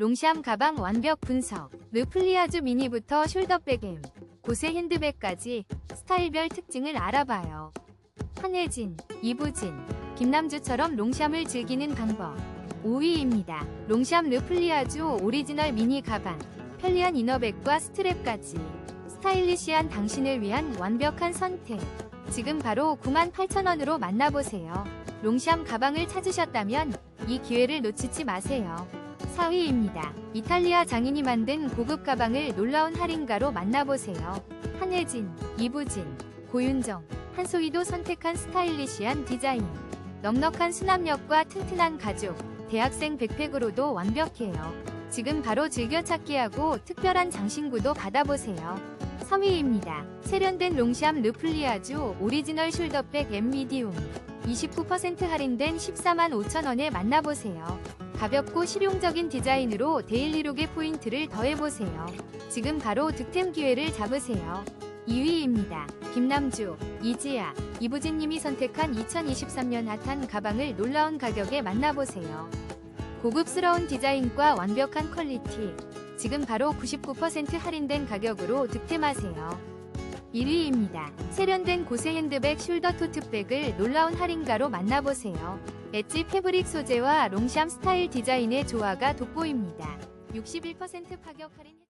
롱샴 가방 완벽 분석. 르플리아주 미니부터 숄더백 M, 고세 핸드백까지 스타일별 특징을 알아봐요. 한혜진, 이부진, 김남주처럼 롱샴을 즐기는 방법. 5위입니다. 롱샴 르플리아주 오리지널 미니 가방. 편리한 이너백과 스트랩까지. 스타일리시한 당신을 위한 완벽한 선택. 지금 바로 98,000원으로 만나보세요. 롱샴 가방을 찾으셨다면 이 기회를 놓치지 마세요. 4위입니다. 이탈리아 장인이 만든 고급 가방을 놀라운 할인가로 만나보세요. 한혜진, 이부진, 고윤정, 한소희도 선택한 스타일리시한 디자인. 넉넉한 수납력과 튼튼한 가죽, 대학생 백팩으로도 완벽해요. 지금 바로 즐겨찾기 하고 특별한 장신구도 받아보세요. 3위입니다. 세련된 롱샴 르플리아주 오리지널 숄더백 M 미디움. 29% 할인된 14만 5천원에 만나보세요. 가볍고 실용적인 디자인으로 데일리룩의 포인트를 더해보세요. 지금 바로 득템 기회를 잡으세요. 2위입니다. 김남주, 이지아, 이부진님이 선택한 2023년 핫한 가방을 놀라운 가격에 만나보세요. 고급스러운 디자인과 완벽한 퀄리티. 지금 바로 99% 할인된 가격으로 득템하세요. 1위입니다. 세련된 고세 핸드백 숄더 토트백을 놀라운 할인가로 만나보세요. 엣지 패브릭 소재와 롱샴 스타일 디자인의 조화가 돋보입니다. 61% 파격 할인